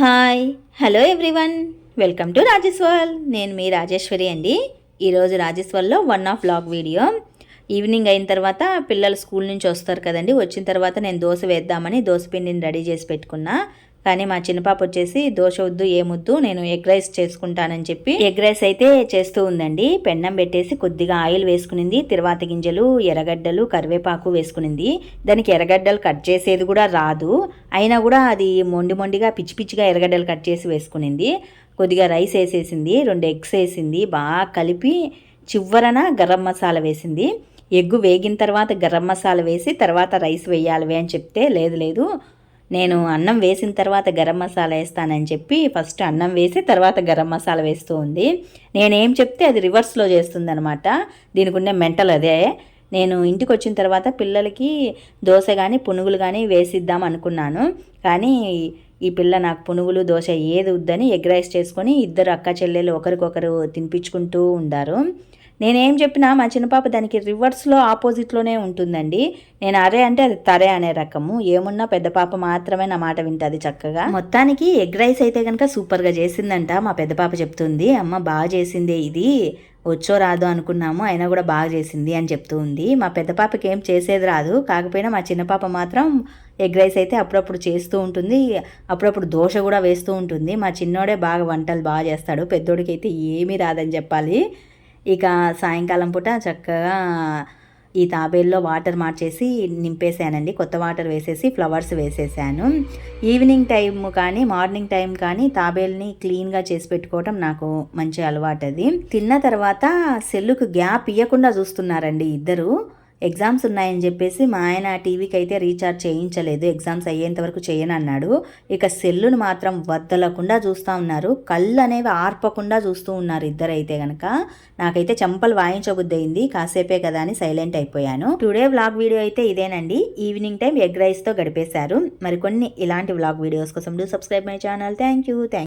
Hi. Hello everyone. Welcome to Rajeshwar. నేను మీ రాజేశ్వరి అండి. ఈరోజు రాజేశ్వర్లో one of blog video evening అయిన తర్వాత పిల్లలు స్కూల్ నుంచి వస్తారు కదండి. వచ్చిన తర్వాత నేను దోశ వేద్దామని దోశ పిండిని రెడీ చేసి పెట్టుకున్నా. కానీ మా చిన్న పాప వచ్చేసి దోశ వద్దు ఏమొద్దు నేను ఎగ్ రైస్ చేసుకుంటానని చెప్పి ఎగ్ రైస్ అయితే చేస్తూ ఉందండి. పెన్నం పెట్టేసి కొద్దిగా ఆయిల్ వేసుకునింది తిరువాత గింజలు ఎర్రగడ్డలు కరివేపాకు వేసుకునింది. దానికి ఎర్రగడ్డలు కట్ చేసేది కూడా రాదు. అయినా కూడా అది మొండి మొండిగా పిచ్చి పిచ్చిగా ఎర్రగడ్డలు కట్ చేసి వేసుకునింది. కొద్దిగా రైస్ వేసేసింది రెండు ఎగ్స్ వేసింది బాగా కలిపి చివరన గరం మసాలా వేసింది. ఎగ్గు వేగిన తర్వాత గరం మసాలా వేసి తర్వాత రైస్ వేయాలి అని చెప్తే లేదు లేదు. నేను అన్నం వేసిన తర్వాత గరం మసాలా వేస్తానని చెప్పి ఫస్ట్ అన్నం వేసి తర్వాత గరం మసాలా వేస్తూ ఉంది. నేనేం చెప్తే అది రివర్స్లో చేస్తుందనమాట దీనికి ఉండే మెంటల్ అదే. నేను ఇంటికి వచ్చిన తర్వాత పిల్లలకి దోశ కానీ పునుగులు కానీ వేసిద్దాం అనుకున్నాను. కానీ ఈ పిల్ల నాకు పునుగులు దోశ ఏది వద్దని ఎగ్ రైస్ చేసుకొని ఇద్దరు అక్క చెల్లెలు ఒకరికొకరు తినిపించుకుంటూ ఉండారు. నేనేం చెప్పినా మా చిన్నపాప దానికి రివర్స్లో ఆపోజిట్లోనే ఉంటుందండి. నేను అరే అంటే అది తరే అనే రకము. ఏమున్నా పెద్ద పాప మాత్రమే నా మాట వింటుంది చక్కగా. మొత్తానికి ఎగ్ రైస్ అయితే కనుక సూపర్గా చేసిందంట మా పెద్ద పాప చెప్తుంది. అమ్మ బాగా చేసిందే ఇది. వచ్చో రాదు అనుకున్నాము అయినా కూడా బాగా చేసింది అని చెప్తూ ఉంది. మా పెద్ద పాపకి ఏం చేసేది రాదు. కాకపోయినా మా చిన్న పాప మాత్రం ఎగ్ రైస్ అయితే అప్పుడప్పుడు చేస్తూ ఉంటుంది. అప్పుడప్పుడు దోశ కూడా వేస్తూ ఉంటుంది. మా చిన్నోడే బాగా వంటలు బాగా చేస్తాడు. పెద్దోడికి అయితే ఏమీ రాదని చెప్పాలి. ఇక సాయంకాలం పూట చక్కగా ఈ తాబేల్లో వాటర్ మార్చేసి నింపేసానండి కొత్త వాటర్ వేసేసి ఫ్లవర్స్ వేసేసాను. ఈవినింగ్ టైం కానీ మార్నింగ్ టైం కానీ తాబేల్ని క్లీన్గా చేసి పెట్టుకోవటం నాకు మంచి అలవాటు అది తిన్న తర్వాత సెల్లుకు గ్యాప్ ఇవ్వకుండా చూస్తున్నారండి ఇద్దరు. ఎగ్జామ్స్ ఉన్నాయని చెప్పేసి మా ఆయన టీవీకి అయితే రీఛార్జ్ చేయించలేదు. ఎగ్జామ్స్ అయ్యేంత వరకు చేయనన్నాడు ఇక సెల్లును మాత్రం వద్దలకుండా చూస్తూ ఉన్నారు. కళ్ళు అనేవి ఆర్పకుండా చూస్తూ ఉన్నారు ఇద్దరైతే అయితే కనుక నాకైతే చెంపలు వాయించబుద్ధి అయింది కాసేపే కదా అని సైలెంట్ అయిపోయాను. టుడే వ్లాగ్ వీడియో అయితే ఇదేనండి. ఈవినింగ్ టైం ఎగ్ రైస్తో గడిపేశారు. మరికొన్ని ఇలాంటి వ్లాగ్ వీడియోస్ కోసం do subscribe my channel. Thank you thank